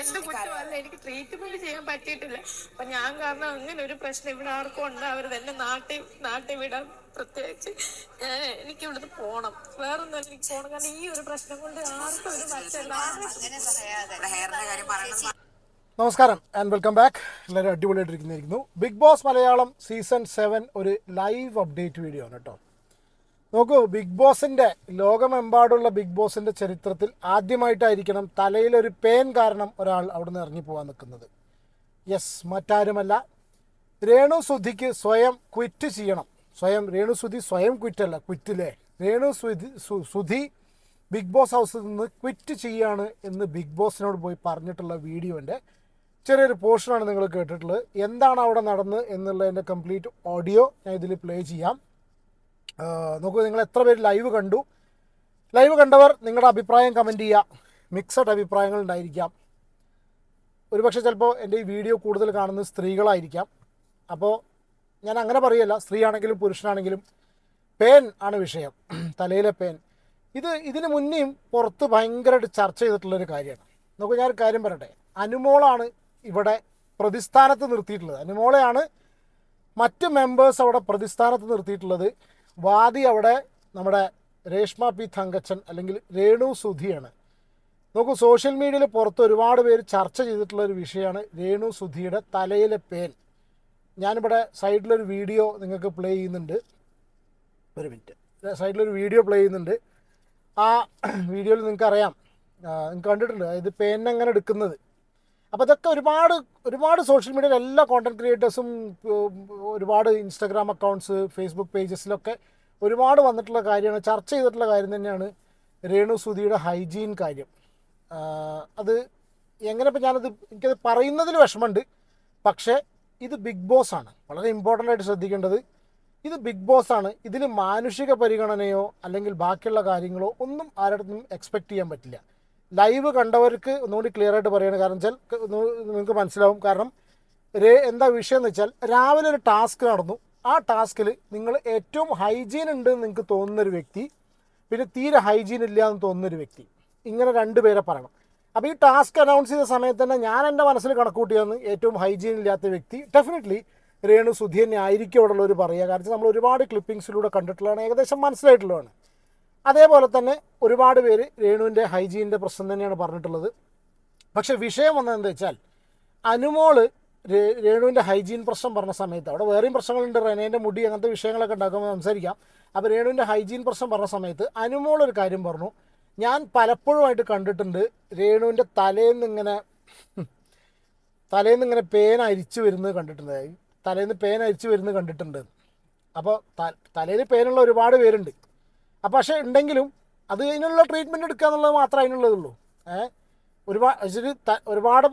എന്റെ വന്ന് എനിക്ക് ട്രീറ്റ്മെന്റ് ചെയ്യാൻ പറ്റിയിട്ടില്ല. അപ്പൊ ഞാൻ കാരണം അങ്ങനെ ഒരു പ്രശ്നം ഇവിടെ ആർക്കും ഉണ്ടാവരുത് തന്നെ നാട്ടിൽ നാട്ടിൽ വിടാൻ പ്രത്യേകിച്ച് ഞാൻ എനിക്ക് ഇവിടുന്ന് പോണം. വേറെ ഒന്നും എനിക്ക് പോണം. കാരണം ഈ ഒരു പ്രശ്നം കൊണ്ട് ആർക്കും ഒരു നമസ്കാരം ആൻഡ് വെൽക്കം ബാക്ക് എല്ലാവരും അടിപൊളിയായിട്ടിരിക്കുന്നിരിക്കുന്നു Bigg Boss Malayalam season seven ഒരു ലൈവ് അപ്ഡേറ്റ് വീഡിയോ ആണ് കേട്ടോ. നോക്കൂ ബിഗ് ബോസിന്റെ ലോകമെമ്പാടുള്ള ബിഗ് ബോസിന്റെ ചരിത്രത്തിൽ ആദ്യമായിട്ടായിരിക്കണം തലയിലൊരു പേൻ കാരണം ഒരാൾ അവിടെ നിന്ന് ഇറങ്ങി പോകാൻ നിൽക്കുന്നത്. യെസ് മറ്റാരുമല്ല. രേണു സുധിക്ക് സ്വയം ക്വിറ്റ് ചെയ്യണം. സ്വയം രേണു സുധി സ്വയം ക്വിറ്റ് ക്വിറ്റല്ല ക്വിറ്റില്ലേ രേണു സുധി സുധി ബിഗ് ബോസ് ഹൗസിൽ നിന്ന് ക്വിറ്റ് ചെയ്യാണ് എന്ന് ബിഗ് ബോസിനോട് പോയി പറഞ്ഞിട്ടുള്ള വീഡിയോന്റെ ചെറിയൊരു പോർഷനാണ് നിങ്ങൾ കേട്ടിട്ടുള്ളത്. എന്താണ് അവിടെ നടന്നത് എന്നുള്ളതിന്റെ കംപ്ലീറ്റ് ഓഡിയോ ഞാൻ ഇതിൽ പ്ലേ ചെയ്യാം. നോക്കൂ നിങ്ങൾ എത്ര പേര് ലൈവ് കണ്ടു? ലൈവ് കണ്ടവർ നിങ്ങളുടെ അഭിപ്രായം കമന്റ് ചെയ്യുക മിക്സഡ് അഭിപ്രായങ്ങൾ ഉണ്ടായിരിക്കാം. ഒരുപക്ഷെ ചിലപ്പോൾ എന്റെ ഈ വീഡിയോ കൂടുതൽ കാണുന്നത് സ്ത്രീകളായിരിക്കാം. അപ്പോൾ ഞാൻ അങ്ങനെ പറയല്ല സ്ത്രീ ആണെങ്കിലും പുരുഷനാണെങ്കിലും പേൻ ആണ് വിഷയം. തലയിലെ പേൻ. ഇത് ഇതിന് മുന്നേയും പുറത്ത് ഭയങ്കരമായിട്ട് ചർച്ച ചെയ്തിട്ടുള്ളൊരു കാര്യമാണ്. നമുക്ക് ഞാനൊരു കാര്യം പറയട്ടെ. അനുമോളാണ് ഇവിടെ പ്രതിസ്ഥാനത്ത് നിർത്തിയിട്ടുള്ളത്. അനുമോളയാണ് മറ്റ് മെമ്പേഴ്സ് അവിടെ പ്രതിസ്ഥാനത്ത് നിർത്തിയിട്ടുള്ളത്. വാദി അവിടെ നമ്മുടെ രേഷ്മ പി തങ്കച്ചൻ അല്ലെങ്കിൽ രേണു സുധിയാണ്. നോക്കൂ സോഷ്യൽ മീഡിയയിൽ പുറത്ത് ഒരുപാട് പേര് ചർച്ച ചെയ്തിട്ടുള്ള ഒരു വിഷയമാണ് രേണു സുധിയുടെ തലയിലെ പേൻ. ഞാനിവിടെ സൈഡിലൊരു വീഡിയോ നിങ്ങൾക്ക് പ്ലേ ചെയ്യുന്നുണ്ട്. ഒരു മിനിറ്റ്. സൈഡിലൊരു വീഡിയോ പ്ലേ ചെയ്യുന്നുണ്ട്. ആ വീഡിയോയിൽ നിങ്ങൾക്കറിയാം. നിങ്ങൾക്ക് കണ്ടിട്ടുണ്ട് അതായത് പേനെങ്ങനെ എടുക്കുന്നത്? അപ്പോൾ അതൊക്കെ ഒരുപാട് ഒരുപാട് സോഷ്യൽ മീഡിയയിൽ എല്ലാ കോണ്ടന്റ് ക്രിയേറ്റേഴ്സും ഒരുപാട് ഇൻസ്റ്റാഗ്രാം അക്കൗണ്ട്സ് ഫേസ്ബുക്ക് പേജസിലൊക്കെ ഒരുപാട് വന്നിട്ടുള്ള കാര്യമാണ്. ചർച്ച ചെയ്തിട്ടുള്ള കാര്യം തന്നെയാണ് രേണു സുധിയുടെ ഹൈജീൻ കാര്യം. അത് എങ്ങനെ ഇപ്പം ഞാനത് എനിക്കത് പറയുന്നതിൽ വിഷമമുണ്ട്. പക്ഷേ ഇത് ബിഗ് ബോസ് ആണ്. വളരെ ഇമ്പോർട്ടന്റ് ആയിട്ട് ശ്രദ്ധിക്കേണ്ടത് ഇത് ബിഗ് ബോസ് ആണ്. ഇതിൽ മാനുഷിക പരിഗണനയോ അല്ലെങ്കിൽ ബാക്കിയുള്ള കാര്യങ്ങളോ ഒന്നും ആരുടെ എക്സ്പെക്റ്റ് ചെയ്യാൻ പറ്റില്ല. ലൈവ് കണ്ടവർക്ക് ഒന്നുകൂടി ക്ലിയർ ആയിട്ട് പറയുകയാണ് കാരണം വെച്ചാൽ നിങ്ങൾക്ക് മനസ്സിലാവും. കാരണം എന്താ വിഷയം എന്ന് വെച്ചാൽ രാവിലെ ഒരു ടാസ്ക് നടന്നു. ആ ടാസ്കിൽ നിങ്ങൾ ഏറ്റവും ഹൈജീൻ ഉണ്ട് എന്ന് നിങ്ങൾക്ക് തോന്നുന്നൊരു വ്യക്തി പിന്നെ തീരെ ഹൈജീൻ ഇല്ല എന്ന് തോന്നുന്നൊരു വ്യക്തി. ഇങ്ങനെ രണ്ട് പേരെ പറയണം. അപ്പോൾ ഈ ടാസ്ക് അനൗൺസ് ചെയ്ത സമയത്ത് തന്നെ ഞാൻ എന്റെ മനസ്സിൽ കണക്കൂട്ടിയെന്ന് ഏറ്റവും ഹൈജീൻ ഇല്ലാത്ത വ്യക്തി. ഡെഫിനറ്റ്ലി രേണു സുധി ആയിരിക്കും അവിടെ ഉള്ളവർ പറയുക. കാരണം നമ്മൾ ഒരുപാട് ക്ലിപ്പിംഗ്സിലൂടെ കണ്ടിട്ടുള്ളതാണ്. ഏകദേശം മനസ്സിലായിട്ടുള്ളതാണ്. അതേപോലെ തന്നെ ഒരുപാട് പേര് രേണുവിന്റെ ഹൈജീനിന്റെ പ്രശ്നം തന്നെയാണ് പറഞ്ഞിട്ടുള്ളത്. പക്ഷെ വിഷയം വന്നതെന്ന് വെച്ചാൽ അനുമോൾ രേണുവിന്റെ ഹൈജീൻ പ്രശ്നം പറഞ്ഞ സമയത്ത് അവിടെ വേറെയും പ്രശ്നങ്ങളുണ്ട് റെനേന്റെ മുടി അങ്ങനത്തെ വിഷയങ്ങളൊക്കെ ഉണ്ടാക്കുമ്പോൾ സംസാരിക്കാം. അപ്പോൾ രേണുവിന്റെ ഹൈജീൻ പ്രശ്നം പറഞ്ഞ സമയത്ത് അനുമോൾ ഒരു കാര്യം പറഞ്ഞു. ഞാൻ പലപ്പോഴുമായിട്ട് കണ്ടിട്ടുണ്ട് രേണുവിന്റെ തലേന്ന് ഇങ്ങനെ തലേന്ന് ഇങ്ങനെ പേന അരിച്ചു വരുന്നത് കണ്ടിട്ടുണ്ട്. തലേന്ന് പേന അരിച്ചു വരുന്നത് കണ്ടിട്ടുണ്ട്. അപ്പോൾ തലേന്ന് പേനുള്ള ഒരുപാട് പേരുണ്ട്. അപ്പോൾ പക്ഷേ ഉണ്ടെങ്കിലും അത് അതിനുള്ള ട്രീറ്റ്മെന്റ് എടുക്കുക എന്നുള്ളത് മാത്രമേ അതിനുള്ളതുള്ളൂ ഏഹ് ഒരുപാട് ഒരുപാട്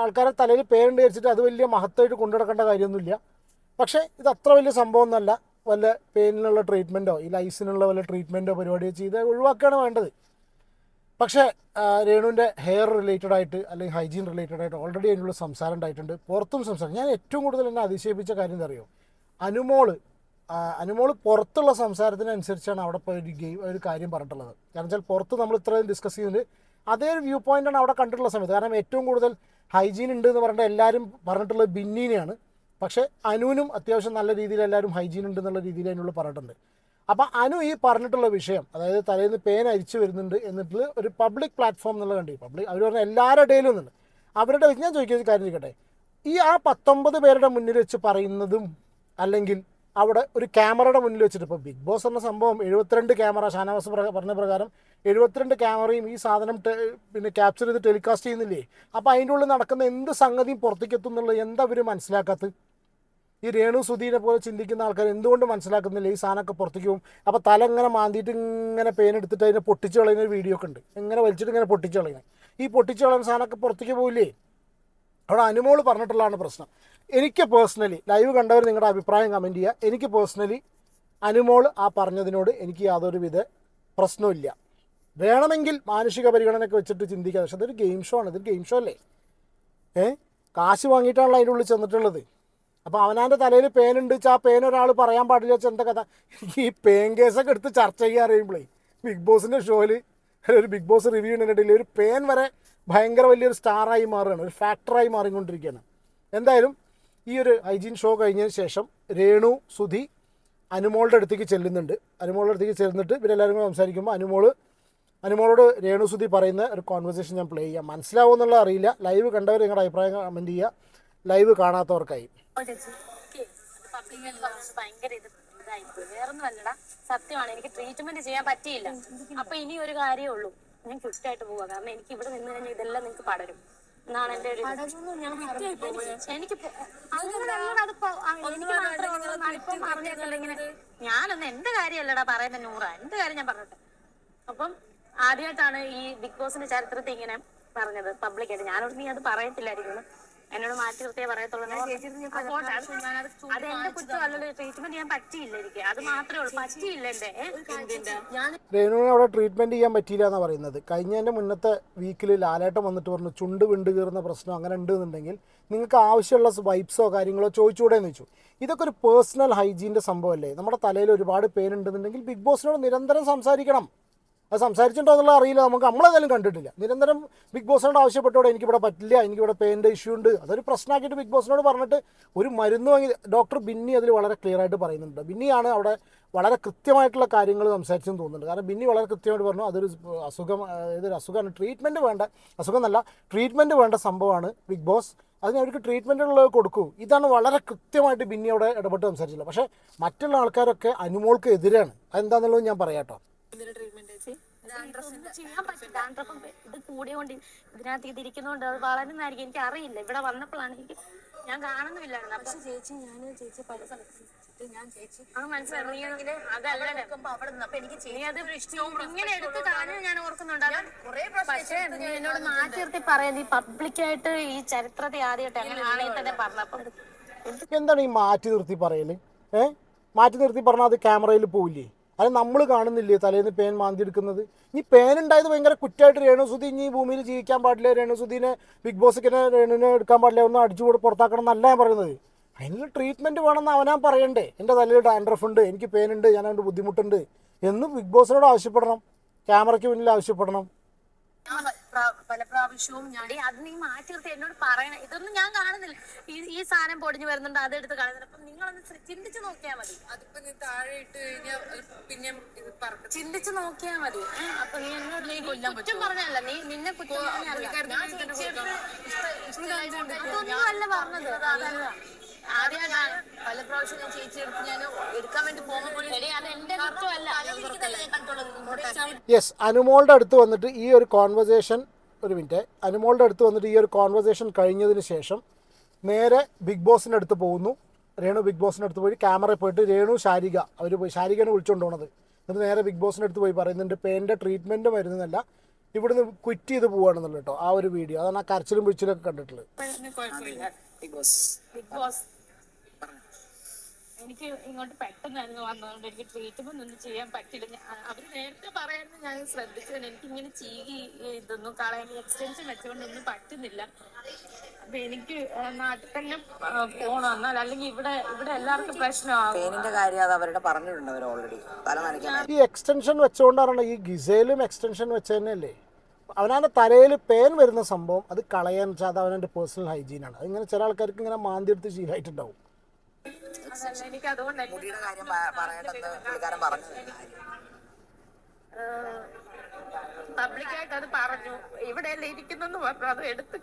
ആൾക്കാരെ തലയിൽ പേരുണ്ട് വെച്ചിട്ട് അത് വലിയ മഹത്വമായിട്ട് കൊണ്ടു നടക്കേണ്ട കാര്യമൊന്നുമില്ല. പക്ഷേ ഇത് അത്ര വലിയ സംഭവം ഒന്നല്ല. വല്ല പെയിനിനുള്ള ട്രീറ്റ്മെന്റോ ഈ ലൈസിനുള്ള വല്ല ട്രീറ്റ്മെന്റോ പരിപാടിയോ ചെയ്ത് ഒഴിവാക്കുകയാണ് വേണ്ടത്. പക്ഷേ രേണുവിന്റെ ഹെയർ റിലേറ്റഡ് ആയിട്ട് അല്ലെങ്കിൽ ഹൈജീൻ റിലേറ്റഡ് ആയിട്ട് ഓൾറെഡി അതിനുള്ള സംസാരം ഉണ്ടായിട്ടുണ്ട്. പുറത്തും സംസാരം ഞാൻ ഏറ്റവും കൂടുതൽ എന്നെ അതിശയിപ്പിച്ച കാര്യം എന്താ അറിയോ? അനുമോൾ അനുമോൾ പുറത്തുള്ള സംസാരത്തിനനുസരിച്ചാണ് അവിടെ പോയി ഒരു ഗെയിം ഒരു കാര്യം പറഞ്ഞിട്ടുള്ളത്. കാരണം വെച്ചാൽ പുറത്ത് നമ്മൾ ഇത്രയും ഡിസ്കസ് ചെയ്യുന്നത് അതേ ഒരു വ്യൂ പോയിന്റാണ് അവിടെ കണ്ടിട്ടുള്ള സമയത്ത്. കാരണം ഏറ്റവും കൂടുതൽ ഹൈജീൻ ഉണ്ട് എന്ന് പറഞ്ഞിട്ട് എല്ലാവരും പറഞ്ഞിട്ടുള്ളത് ബിന്നീനെയാണ്. പക്ഷേ അനുവിനും അത്യാവശ്യം നല്ല രീതിയിൽ എല്ലാവരും ഹൈജീൻ ഉണ്ട് എന്നുള്ള രീതിയിൽ അതിനുള്ള പറഞ്ഞിട്ടുണ്ട്. അപ്പം അനു ഈ പറഞ്ഞിട്ടുള്ള വിഷയം അതായത് തലേന്ന് പേൻ അരിച്ചു വരുന്നുണ്ട് എന്നിട്ട് ഒരു പബ്ലിക് പ്ലാറ്റ്ഫോം എന്നുള്ള കണ്ടി പബ്ലിക് അവർ പറഞ്ഞ എല്ലാവരുടെ ഇടയിലും ഒന്നുണ്ട്. അവരുടെ ഞാൻ ചോദിക്കുന്ന കാര്യം ഇരിക്കട്ടെ. ഈ ആ പത്തൊമ്പത് പേരുടെ മുന്നിൽ വെച്ച് പറയുന്നതും അല്ലെങ്കിൽ അവിടെ ഒരു ക്യാമറയുടെ മുന്നിൽ വെച്ചിട്ട്. ഇപ്പോൾ ബിഗ് ബോസ് എന്ന സംഭവം എഴുപത്തിരണ്ട് ക്യാമറ ഷാനവാസ് പറഞ്ഞ പ്രകാരം എഴുപത്തിരണ്ട് ക്യാമറയും ഈ സാധനം പിന്നെ ക്യാപ്ചർ ചെയ്ത് ടെലികാസ്റ്റ് ചെയ്യുന്നില്ലേ? അപ്പോൾ അതിന്റെ ഉള്ളിൽ നടക്കുന്ന എന്ത് സംഗതിയും പുറത്തേക്ക് എത്തും എന്നുള്ളത് എന്താ അവർ മനസ്സിലാക്കാത്തത്? ഈ രേണു സുധീനെ പോലെ ചിന്തിക്കുന്ന ആൾക്കാർ എന്തുകൊണ്ട് മനസ്സിലാക്കുന്നില്ല? ഈ സാധനമൊക്കെ പുറത്തേക്ക് പോകും. അപ്പോൾ തല ഇങ്ങനെ മാന്തിയിട്ട് ഇങ്ങനെ പേനെടുത്തിട്ട് അതിനെ പൊട്ടിച്ച് കളയുന്ന ഒരു വീഡിയോ ഒക്കെ ഉണ്ട്. ഇങ്ങനെ വലിച്ചിട്ട് ഇങ്ങനെ പൊട്ടിച്ച് കളയുന്നത്. ഈ പൊട്ടിച്ച് കളയുന്ന സാധനമൊക്കെ പുറത്തേക്ക് പോയില്ലേ അവിടെ അനുമോൾ പറഞ്ഞിട്ടുള്ളതാണ് പ്രശ്നം. എനിക്ക് പേഴ്സണലി ലൈവ് കണ്ടവർ നിങ്ങളുടെ അഭിപ്രായം കമന്റ് ചെയ്യുക എനിക്ക് പേഴ്സണലി അനുമോൾ ആ പറഞ്ഞതിനോട് എനിക്ക് യാതൊരു വിധ പ്രശ്നമില്ല വേണമെങ്കിൽ മാനുഷിക പരിഗണനയൊക്കെ വെച്ചിട്ട് ചിന്തിക്കാം. പക്ഷെ അതൊരു ഗെയിം ഷോ ആണ്. ഇതൊരു ഗെയിം ഷോ അല്ലേ? ഏ? കാശ് വാങ്ങിയിട്ടാണല്ലോ അതിന്റെ ഉള്ളിൽ ചെന്നിട്ടുള്ളത്. അപ്പോൾ അവനാന്റെ തലയിൽ പേനുണ്ട് വെച്ചാൽ ആ പേൻ ഒരാൾ പറയാൻ പാടില്ല വെച്ചാൽ എന്താ കഥ? ഈ പേൻ കേസൊക്കെ എടുത്ത് ചർച്ച ചെയ്യാൻ അറിയുമ്പോഴേ ബിഗ് ബോസിന്റെ ഷോയിൽ ഒരു ബിഗ് ബോസ് റിവ്യൂ ഇടയിൽ ഒരു പേൻ വരെ ഭയങ്കര വലിയൊരു സ്റ്റാറായി മാറുകയാണ് ഒരു ഫാക്ടറായി മാറിക്കൊണ്ടിരിക്കുകയാണ്. എന്തായാലും ഈ ഒരു ഹൈജീൻ ഷോ കഴിഞ്ഞതിന് ശേഷം രേണു സുധി അനുമോളുടെ അടുത്തേക്ക് ചെല്ലുന്നുണ്ട്. അനുമോളുടെ അടുത്തേക്ക് ചെല്ലുന്നിട്ട് ഇവരെല്ലാവരും കൂടെ സംസാരിക്കുമ്പോൾ അനുമോൾ അനുമോളോട് രേണു സുധി പറയുന്ന ഒരു കോൺവെർസേഷൻ ഞാൻ പ്ലേ ചെയ്യാം. മനസ്സിലാവും എന്നുള്ളത് അറിയില്ല. ലൈവ് കണ്ടവർ നിങ്ങളുടെ അഭിപ്രായം കമന്റ് ചെയ്യുക. ലൈവ് കാണാത്തവർക്കായി. വേറൊന്നും അല്ലടാ സത്യമാണ്. എനിക്ക് ട്രീറ്റ്മെന്റ് ചെയ്യാൻ പറ്റിയില്ല. അപ്പൊ ഇനി ഒരു കാര്യമേ ഉള്ളൂ. ഞാൻ ക്വിറ്റായിട്ട് പോവാ. കാരണം എനിക്ക് ഇവിടെ നിന്ന് കഴിഞ്ഞാൽ ഇതെല്ലാം നിങ്ങൾക്ക് പടരും. എന്നാണ് എന്റെ ഒരു എനിക്ക് ഞാനൊന്നും എന്റെ കാര്യമല്ലടാ പറയുന്നത് നൂറ. എന്റെ കാര്യം ഞാൻ പറഞ്ഞിട്ട്? അപ്പം ആദ്യമായിട്ടാണ് ഈ ബിഗ് ബോസിന്റെ ചരിത്രത്തെ ഇങ്ങനെ പറഞ്ഞത് പബ്ലിക്കായിട്ട് ഞാനോട് നീ അത് പറയത്തില്ലായിരിക്കുന്നു. എന്നോട് മാറ്റി നിർത്തിയേ പറയത്തുള്ളൂ. അത് എന്റെ കുറ്റമല്ലല്ലോ ട്രീറ്റ്മെന്റ് ചെയ്യാൻ പറ്റിയില്ല എനിക്ക്. അത് മാത്രമേ ഉള്ളൂ. പറ്റിയില്ല എന്റെ. ഞാൻ രേണുവിനെ അവിടെ ട്രീറ്റ്മെന്റ് ചെയ്യാൻ പറ്റിയില്ല എന്നാണ് പറയുന്നത്. കഴിഞ്ഞതിന്റെ മുന്നത്തെ വീക്കിൽ ലാലേട്ടം വന്നിട്ട് പറഞ്ഞു ചുണ്ട് വിണ്ട് കീറുന്ന പ്രശ്നം അങ്ങനെ ഉണ്ട് എന്നുണ്ടെങ്കിൽ നിങ്ങൾക്ക് ആവശ്യമുള്ള വൈപ്സോ കാര്യങ്ങളോ ചോദിച്ചുകൂടെ എന്ന് വെച്ചു ഇതൊക്കെ ഒരു പേഴ്സണൽ ഹൈജീന്റെ സംഭവമല്ലേ? നമ്മുടെ തലയിൽ ഒരുപാട് പെയിൻ ഉണ്ടെന്നുണ്ടെങ്കിൽ ബിഗ് ബോസിനോട് നിരന്തരം സംസാരിക്കണം. അത് സംസാരിച്ചിട്ടുണ്ടോ എന്നുള്ള അറിയില്ല. നമുക്ക് നമ്മളേതായാലും കണ്ടിട്ടില്ല. നിരന്തരം ബിഗ് ബോസിനോട് ആവശ്യപ്പെട്ടോടെ എനിക്കിവിടെ പറ്റില്ല എനിക്കിവിടെ പെയിന്റെ ഇഷ്യൂ ഉണ്ട്. അതൊരു പ്രശ്നമാക്കിയിട്ട് ബിഗ് ബോസിനോട് പറഞ്ഞിട്ട് ഒരു മരുന്ന് വാങ്ങി ഡോക്ടർ ബിന്നി അതിൽ വളരെ ക്ലിയർ ആയിട്ട് പറയുന്നുണ്ട്. ബിന്നിയാണ് അവിടെ വളരെ കൃത്യമായിട്ടുള്ള കാര്യങ്ങൾ സംസാരിച്ചെന്ന് തോന്നുന്നുണ്ട്. കാരണം ബിന്നി വളരെ കൃത്യമായിട്ട് പറഞ്ഞു അതൊരു അസുഖം ഇതൊരു അസുഖമാണ്. ട്രീറ്റ്മെന്റ് വേണ്ട. അസുഖം എന്നല്ല ട്രീറ്റ്മെന്റ് വേണ്ട സംഭവമാണ് ബിഗ് ബോസ് അതിന് അവർക്ക് ട്രീറ്റ്മെന്റ് ഉള്ളത് കൊടുക്കൂ. ഇതാണ് വളരെ കൃത്യമായിട്ട് ബിന്നി അവിടെ ഇടപെട്ട് സംസാരിച്ചില്ല പക്ഷേ മറ്റുള്ള ആൾക്കാരൊക്കെ അനുമോൾക്ക് എതിരാണ്. അതെന്താണെന്നുള്ളത് ഞാൻ പറയാം കേട്ടോ. ചെയ്യാൻ ഡാൻഡ്രഫും ഇത് കൂടിയോണ്ട് ഇതിനകത്ത് ഇതിരിക്കുന്നോണ്ട് അത് വളരുന്നതായിരിക്കും. എനിക്ക് അറിയില്ല ഇവിടെ വന്നപ്പോഴാണ് എനിക്ക് ഞാൻ കാണുന്നില്ലായിരുന്നു. അപ്പൊ ചേച്ചി ഞാൻ ചേച്ചി പല സ്ഥലത്ത് ഞാൻ ചേച്ചി അത് അതല്ല. അവിടെ എനിക്ക് ഇങ്ങനെ എടുത്ത് ഞാൻ ഓർക്കുന്നുണ്ട്. പക്ഷേ എന്നോട് മാറ്റി നിർത്തി പറയാൻ ഈ പബ്ലിക്കായിട്ട് ഈ ചരിത്രത്തെ ആദ്യമായിട്ട് അങ്ങനെ ആണെങ്കിൽ തന്നെ പറഞ്ഞപ്പോ എന്താണ് ഈ മാറ്റി നിർത്തി പറയൽ? ഏഹ് മാറ്റി നിർത്തി പറഞ്ഞാൽ അത് ക്യാമറയിൽ പോവില്ലേ? അത് നമ്മൾ കാണുന്നില്ലേ തലേന്ന് പേൻ മാന്തി എടുക്കുന്നത് ഇനി പേൻ ഉണ്ടായത് ഭയങ്കര കുറ്റമായിട്ട് രേണുസുതി ഇനി ഭൂമിയിൽ ജീവിക്കാൻ പാടില്ല. രേണുസുദ്ധീനെ ബിഗ് ബോസിക്കിനെ രേണുവിനെ എടുക്കാൻ പാടില്ല ഒന്ന് അടിച്ചു കൂടെ പുറത്താക്കണം എന്നല്ല ഞാൻ പറയുന്നത്. അതിനുള്ള ട്രീറ്റ്മെന്റ് വേണമെന്ന് അവനാൻ പറയണ്ടേ. എന്റെ തലയിൽ ഡാൻഡ്രഫ് ഉണ്ട് എനിക്ക് പേൻ ഉണ്ട് ഞാൻ അതുകൊണ്ട് ബുദ്ധിമുട്ടുണ്ട് എന്ന് ബിഗ് ബോസിനോട് ആവശ്യപ്പെടണം. ക്യാമറയ്ക്ക് മുന്നിൽ ആവശ്യപ്പെടണം. പല പ്രാവശ്യവും ഞാൻ അത് നീ മാറ്റി നിർത്തി എന്നോട് പറയണം ഇതൊന്നും ഞാൻ കാണുന്നില്ല. ഈ ഈ സാധനം പൊടിഞ്ഞു വരുന്നുണ്ട് അത് എടുത്ത് കളയുന്നുണ്ട്. അപ്പൊ നിങ്ങളൊന്ന് ചിന്തിച്ചു നോക്കിയാൽ മതി. അതിപ്പോ നീ താഴെ ഇട്ട് കഴിഞ്ഞാൽ പിന്നെ ചിന്തിച്ച് നോക്കിയാൽ മതി. അപ്പൊ നീ എന്നോട് നീ കുറ്റം പറഞ്ഞല്ല നീ നിന്നെ കുറ്റം പറഞ്ഞല്ല അതൊന്നും അല്ല പറഞ്ഞത്. അതല്ല. ആദ്യമായിട്ടാണ് പല പ്രാവശ്യം ഞാൻ ചേച്ചി എടുത്ത് ഞാൻ എടുക്കാൻ വേണ്ടി പോകുമ്പോൾ യെസ് അനുമോളുടെ അടുത്ത് വന്നിട്ട് ഈ ഒരു കോൺവെർസേഷൻ ഒരു മിനിറ്റ് അനുമോളുടെ അടുത്ത് വന്നിട്ട് ഈ ഒരു കോൺവെർസേഷൻ കഴിഞ്ഞതിന് ശേഷം നേരെ ബിഗ് ബോസിന്റെ അടുത്ത് പോകുന്നു. രേണു ബിഗ് ബോസിന്റെ അടുത്ത് പോയി ക്യാമറയിൽ പോയിട്ട് രേണു ശാരിക അവർ പോയി ശാരികനെ വിളിച്ചുകൊണ്ട് പോണത്. എന്നിട്ട് നേരെ ബിഗ് ബോസിന്റെ അടുത്ത് പോയി പറയുന്നുണ്ട് പേന്റെ ട്രീറ്റ്മെന്റ് മരുന്നല്ല ഇവിടുന്ന് ക്വിറ്റ് ചെയ്ത് പോവാണെന്നുള്ള കേട്ടോ ആ ഒരു വീഡിയോ അതാണ് ആ കരച്ചിലും പിടിച്ചിലും ഒക്കെ കണ്ടിട്ടുള്ളത് ബിഗ് ബോസ് ബിഗ് ബോസ് എനിക്ക് ഇങ്ങോട്ട് പെട്ടെന്നായിരുന്നു വന്നതുകൊണ്ട് എനിക്ക് ട്രീറ്റ്മെന്റ് ഒന്നും ചെയ്യാൻ പറ്റില്ല അവർ നേരത്തെ പറയായിരുന്നു ഞാൻ ശ്രദ്ധിച്ചത് എനിക്ക് ഇങ്ങനെ ചീകി ഇതൊന്നും കളയാൻ എക്സ്റ്റൻഷൻ വെച്ചുകൊണ്ടൊന്നും പറ്റുന്നില്ല. അപ്പൊ എനിക്ക് നാട്ടിൽ തന്നെ പോണം. എന്നാൽ അല്ലെങ്കിൽ ഇവിടെ ഇവിടെ എല്ലാവർക്കും പ്രശ്നമാണ് കാര്യം അത് അവരുടെ പറഞ്ഞിട്ടുണ്ട് അവർ ഓൾറെഡി തല നനയ്ക്കാൻ ഈ എക്സ്റ്റൻഷൻ വെച്ചുകൊണ്ടാണ് ഈ ഗിസേലും എക്സ്റ്റൻഷൻ വെച്ച് തന്നെയല്ലേ അവനാന്റെ തലയിൽ പേൻ വരുന്ന സംഭവം അത് കളയാൻ വെച്ചാൽ അത് അവനെ പേഴ്സണൽ ഹൈജീനാണ് അതിങ്ങനെ ചില ആൾക്കാർക്ക് ഇങ്ങനെ മാന്തി എടുത്ത് ശീലമായിട്ടുണ്ടാവും. മുടിയുടെ കാര്യം പറയണ്ടെന്ന് പുള്ളിക്കാരൻ പറഞ്ഞു. പബ്ലിക്കായിട്ട് അത് പറഞ്ഞു. ഇവിടെ അല്ലേ ഇരിക്കുന്നെന്ന് പറഞ്ഞു. അത് എടുത്ത്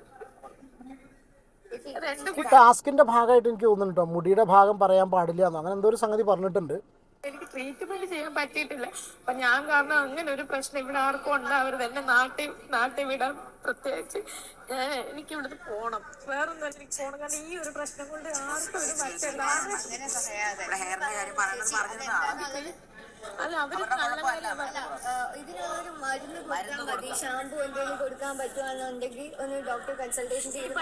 ഈ ടാസ്കിന്റെ ഭാഗമായിട്ട് എനിക്ക് തോന്നുന്നുണ്ട് മുടിയുടെ ഭാഗം പറയാൻ പാടില്ല എന്ന്. അങ്ങനെ എന്തോ ഒരു സംഗതി പറഞ്ഞിട്ടുണ്ട്. എനിക്ക് ട്രീറ്റ്മെന്റ് ചെയ്യാൻ പറ്റിയിട്ടില്ല. അപ്പൊ ഞാൻ കാരണം അങ്ങനെ ഒരു പ്രശ്നം ഇവിടെ ആർക്കും ഉണ്ടാവരുത്. എന്നെ നാട്ടിൽ നാട്ടിൽ വിടാൻ പ്രത്യേകിച്ച് എനിക്ക് ഇവിടുന്ന് പോണം. വേറൊന്നും എനിക്ക് പോണം. കാരണം ഈ ഒരു പ്രശ്നം കൊണ്ട് ആർക്കും ഒരു പറഞ്ഞിരുന്നതാണ് അല്ല അവർ നല്ല കാര്യം ഇതിനൊരു മരുന്ന് കൊടുക്കാൻ മതി. ഷാമ്പു എന്തെങ്കിലും കൊടുക്കാൻ പറ്റുവാണെന്നുണ്ടെങ്കിൽ ഒന്ന് ഡോക്ടർ കൺസൾട്ടേഷൻ ചെയ്ത്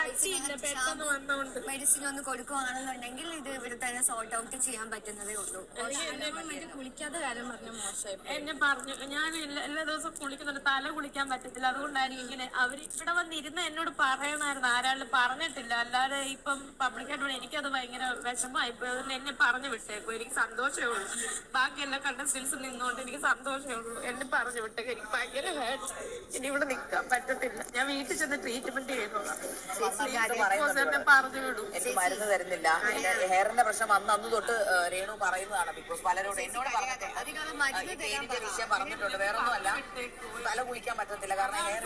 മെഡിസിൻ ഒന്ന് കൊടുക്കുവാണെന്നുണ്ടെങ്കിൽ ഇത് ഇവിടെ തന്നെ സോർട്ട് ഔട്ട് ചെയ്യാൻ പറ്റുന്നതേ ഉള്ളൂ. കുളിക്കാതെ കാര്യം പറഞ്ഞ മോശമായി എന്നെ പറഞ്ഞു. ഞാൻ എല്ലാ എല്ലാ ദിവസവും കുളിക്കുന്നുണ്ട്. തല കുളിക്കാൻ പറ്റത്തില്ല. അതുകൊണ്ടായിരിക്കും ഇങ്ങനെ അവർ ഇവിടെ വന്നിരുന്ന് എന്നോട് പറയണമായിരുന്നു ആരാളും പറഞ്ഞിട്ടില്ല. അല്ലാതെ ഇപ്പം പബ്ലിക്കായിട്ട് എനിക്കത് ഭയങ്കര വിഷമമായി പോയി. അതുകൊണ്ട് എന്നെ പറഞ്ഞു വിട്ടേക്കും. എനിക്ക് സന്തോഷമേ ഉള്ളൂ. ബാക്കി കണ്ട സ്റ്റിൽസ് നിന്നുകൊണ്ട് എനിക്ക് സന്തോഷമേ ഉള്ളൂ. എന്നെ പറഞ്ഞു വിട്ടേ എനിക്ക് ഭയങ്കര hurt. ഇനി ഇവിടെ നിൽക്കാൻ പറ്റത്തില്ല. ഞാൻ വീട്ടിൽ ചെന്ന് ട്രീറ്റ്മെന്റ് ചെയ്യുന്നതാണ് എന്നെ പറഞ്ഞു വിടും. എനിക്ക് മരുന്ന് തരുന്നില്ല. എന്റെ ഹെയറിന്റെ പ്രശ്നം അന്ന് അന്ന് തൊട്ട് രേണു പറയുന്നതാണ്. ബിക്കോസ് പലരോട് എന്നോട് പറഞ്ഞിട്ടുണ്ട്. എനിക്ക് വിഷയം പറഞ്ഞിട്ടുണ്ട്. വേറൊന്നുമല്ല. തല കുളിക്കാൻ പറ്റത്തില്ല. കാരണം ഹെയർ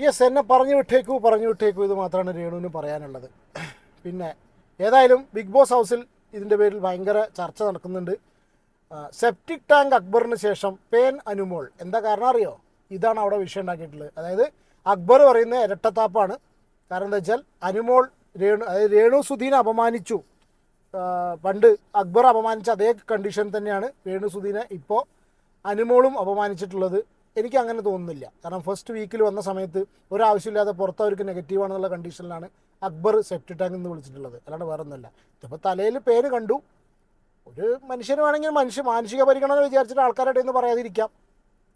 യെസ് എന്നെ പറഞ്ഞു വിട്ടേക്കൂ പറഞ്ഞു വിട്ടേക്കൂ. ഇത് മാത്രമാണ് രേണുവിന് പറയാനുള്ളത്. പിന്നെ ഏതായാലും ബിഗ് ബോസ് ഹൗസിൽ ഇതിന്റെ പേരിൽ ഭയങ്കര ചർച്ച നടക്കുന്നുണ്ട്. സെപ്റ്റിക് ടാങ്ക് അക്ബറിന് ശേഷം പേൻ അനുമോൾ. എന്താ കാരണം അറിയോ? ഇതാണ് അവിടെ വിഷയം ഉണ്ടാക്കിയിട്ടുള്ളത്. അതായത് അക്ബർ പറയുന്ന ഇരട്ടത്താപ്പാണ്. കാരണം എന്താ വെച്ചാൽ അനുമോൾ രേണു അതായത് രേണു സുധീനെ അപമാനിച്ചു. പണ്ട് അക്ബർ അപമാനിച്ച അതേ കണ്ടീഷൻ തന്നെയാണ് രേണു സുധീനെ ഇപ്പോൾ അനുമോളും അപമാനിച്ചിട്ടുള്ളത്. എനിക്ക് അങ്ങനെ തോന്നുന്നില്ല. കാരണം ഫസ്റ്റ് വീക്കിൽ വന്ന സമയത്ത് ഒരാവശ്യമില്ലാതെ പുറത്ത് അവർക്ക് നെഗറ്റീവ് ആണെന്നുള്ള കണ്ടീഷനിലാണ് അക്ബർ സെപ്റ്റ് ടാങ്ക് എന്ന് വിളിച്ചിട്ടുള്ളത്. അല്ലാണ്ട് വേറെ ഒന്നുമല്ല ഇതിപ്പോൾ തലയിൽ പേര് കണ്ടു. ഒരു മനുഷ്യന് വേണമെങ്കിൽ മനുഷ്യ മാനസിക പരിഗണന വിചാരിച്ചിട്ട് ആൾക്കാരുടെ എന്ന് പറയാതിരിക്കാം.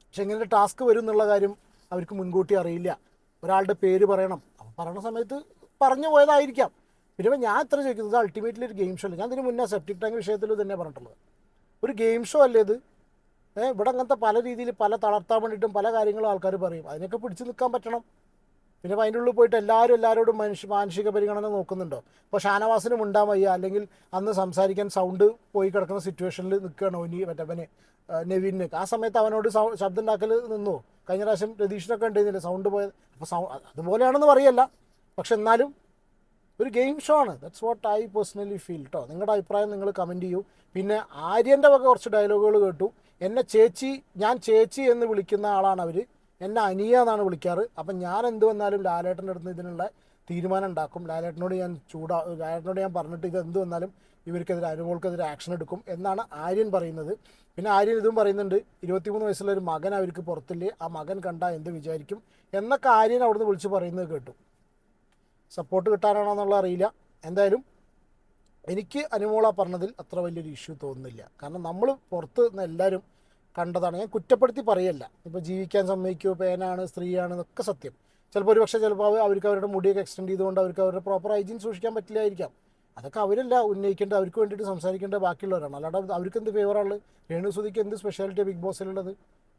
പക്ഷെ ഇങ്ങനെ ടാസ്ക് വരും എന്നുള്ള കാര്യം അവർക്ക് മുൻകൂട്ടി അറിയില്ല. ഒരാളുടെ പേര് പറയണം. അപ്പം പറയുന്ന സമയത്ത് പറഞ്ഞു പോയതായിരിക്കാം. പിന്നെ ഞാൻ ഇത്ര ചോദിക്കുന്നത് അൾട്ടിമേറ്റ്ലി ഒരു ഗെയിം ഷോ അല്ല? ഞാൻ ഇതിന് മുന്നേ സെപ്റ്റിക് ടാങ്ക് വിഷയത്തിൽ തന്നെ പറഞ്ഞിട്ടുള്ളത്. ഒരു ഗെയിം ഷോ അല്ലേ ഇത്? ഇവിടെ അങ്ങനത്തെ പല രീതിയിൽ പല തളർത്താൻ വേണ്ടിയിട്ടും പല കാര്യങ്ങളും ആൾക്കാർ പറയും. അതിനൊക്കെ പിടിച്ചു നിൽക്കാൻ പറ്റണം. പിന്നെ അതിന്റെ ഉള്ളിൽ പോയിട്ട് എല്ലാവരും എല്ലാവരോടും മനുഷ്യ മാനസിക പരിഗണന നോക്കുന്നുണ്ടോ? അപ്പോൾ ഷാനവാസിനും ഉണ്ടാൻ വയ്യ. അല്ലെങ്കിൽ അന്ന് സംസാരിക്കാൻ സൗണ്ട് പോയി കിടക്കുന്ന സിറ്റുവേഷനിൽ നിൽക്കുകയാണ് ഒനി മറ്റവന് നെവിന്. ആ സമയത്ത് അവനോട് ശബ്ദം ഉണ്ടാക്കൽ നിന്നു. കഴിഞ്ഞ പ്രാവശ്യം രതീഷിനൊക്കെ ഉണ്ടായിരുന്നില്ല സൗണ്ട് പോയത്? അപ്പോൾ സൗ അതുപോലെയാണെന്ന് പറയല്ല. പക്ഷെ എന്നാലും ഒരു ഗെയിം ഷോ ആണ്. That's what I personally feel കേട്ടോ നിങ്ങളുടെ അഭിപ്രായം നിങ്ങൾ കമന്റ് ചെയ്യൂ. പിന്നെ ആര്യന്റെ വക കുറച്ച് ഡയലോഗുകൾ കേട്ടു. എന്നെ ചേച്ചി ഞാൻ ചേച്ചി എന്ന് വിളിക്കുന്ന ആളാണ് അവർ എന്നെ അനിയ എന്നാണ് വിളിക്കാറ്. അപ്പം ഞാൻ എന്ത് വന്നാലും ലാലേട്ടന്റെ അടുത്ത് ഇതിനുള്ള തീരുമാനം ഉണ്ടാക്കും. ലാലേട്ടനോട് ഞാൻ ചൂടാ ലാലേട്ടനോട് ഞാൻ പറഞ്ഞിട്ട് ഇത് എന്ത് വന്നാലും ഇവർക്കെതിരെ അനുമോൾക്കെതിരെ ആക്ഷൻ എടുക്കും എന്നാണ് ആര്യൻ പറയുന്നത്. പിന്നെ ആര്യൻ ഇതും പറയുന്നുണ്ട് ഇരുപത്തിമൂന്ന് വയസ്സുള്ള ഒരു മകൻ അവർക്ക് പുറത്തില്ലേ? ആ മകൻ കണ്ടാൽ എന്ത് വിചാരിക്കും? എന്നൊക്കെ ആര്യൻ അവിടുന്ന് വിളിച്ച് പറയുന്നത് കേട്ടു. സപ്പോർട്ട് കിട്ടാനാണോ എന്നുള്ള അറിയില്ല. എന്തായാലും എനിക്ക് അനുമോള പറഞ്ഞതിൽ അത്ര വലിയൊരു ഇഷ്യൂ തോന്നുന്നില്ല. കാരണം നമ്മൾ പുറത്ത് നിന്ന് എല്ലാവരും കണ്ടതാണ്. ഞാൻ കുറ്റപ്പെടുത്തി പറയല്ല. ഇപ്പോൾ ജീവിക്കാൻ സമ്മതിക്കുമോ പേനാണ് സ്ത്രീയാണ് എന്നൊക്കെ സത്യം. ചിലപ്പോൾ ഒരു പക്ഷേ ചിലപ്പോൾ അവർക്ക് അവരുടെ മുടിയൊക്കെ എക്സ്റ്റെൻഡ് ചെയ്തുകൊണ്ട് അവർക്ക് അവരുടെ പ്രോപ്പർ ഹൈജീൻ സൂക്ഷിക്കാൻ പറ്റില്ലായിരിക്കാം. അതൊക്കെ അവരല്ല ഉന്നയിക്കേണ്ട അവർക്ക് വേണ്ടിയിട്ട് സംസാരിക്കേണ്ടത് ബാക്കിയുള്ളവരാണ്. അല്ലാണ്ട് അവർക്ക് എന്ത് ഫേവറാണ് രേണുസുതിക്ക് എന്ത് സ്പെഷ്യാലിറ്റി ബിഗ് ബോസിലുള്ളത്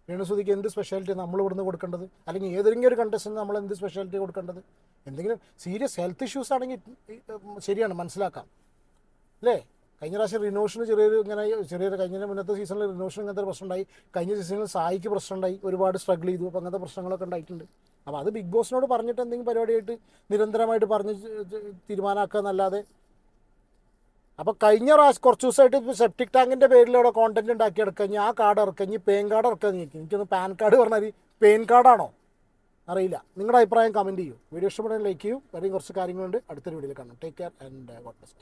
രേണുസുതിക്ക് എന്ത് സ്പെഷ്യാലിറ്റി നമ്മൾ ഇവിടുന്ന് കൊടുക്കേണ്ടത്? അല്ലെങ്കിൽ ഏതെങ്കിലും ഒരു കണ്ടസ്റ്റിന് നമ്മൾ എന്ത് സ്പെഷ്യാലിറ്റി കൊടുക്കേണ്ടത്? എന്തെങ്കിലും സീരിയസ് ഹെൽത്ത് ഇഷ്യൂസ് ആണെങ്കിൽ ശരിയാണ് മനസ്സിലാക്കാം. അല്ലേ? കഴിഞ്ഞ പ്രാവശ്യം റിനോഷന് ചെറിയൊരു ഇങ്ങനെ ചെറിയൊരു കഴിഞ്ഞ മുന്നത്തെ സീസണിൽ റിനോഷൻ ഇങ്ങനത്തെ പ്രശ്നം ഉണ്ടായി കഴിഞ്ഞ സീസണിൽ സായിക്ക് പ്രശ്നം ഉണ്ടായി ഒരുപാട് സ്ട്രഗിൾ ചെയ്തു. അപ്പോൾ അങ്ങനത്തെ പ്രശ്നങ്ങളൊക്കെ ഉണ്ടായിട്ടുണ്ട്. അപ്പോൾ അത് ബിഗ് ബോസിനോട് പറഞ്ഞിട്ട് എന്തെങ്കിലും പരിപാടിയായിട്ട് നിരന്തരമായിട്ട് പറഞ്ഞ് തീരുമാനമാക്കുക എന്നല്ലാതെ. അപ്പോൾ കഴിഞ്ഞ പ്രാവശ്യം കുറച്ച് ദിവസമായിട്ട് സെപ്റ്റിക് ടാങ്കിന്റെ പേരിൽ അവിടെ കോണ്ടന്റ് ഉണ്ടാക്കിയെടുക്കുക ഇറക്കഞ്ഞ് ആ കാർഡ് ഇറക്കുക. ഇനി പേൻ കാർഡ് ഇറക്കുക നീക്കി എനിക്കൊന്ന് പാൻ കാർഡ് പറഞ്ഞാൽ പേൻ കാർഡാണോ അറിയില്ല. നിങ്ങളുടെ അഭിപ്രായം കമന്റ് ചെയ്യൂ. വീഡിയോ ഇഷ്ടപ്പെടുന്ന ലൈക്ക് ചെയ്യൂ. വേറെയും കുറച്ച് കാര്യങ്ങളുണ്ട്. അടുത്തൊരു വീഡിയോയിൽ കാണാം. Take care and god bless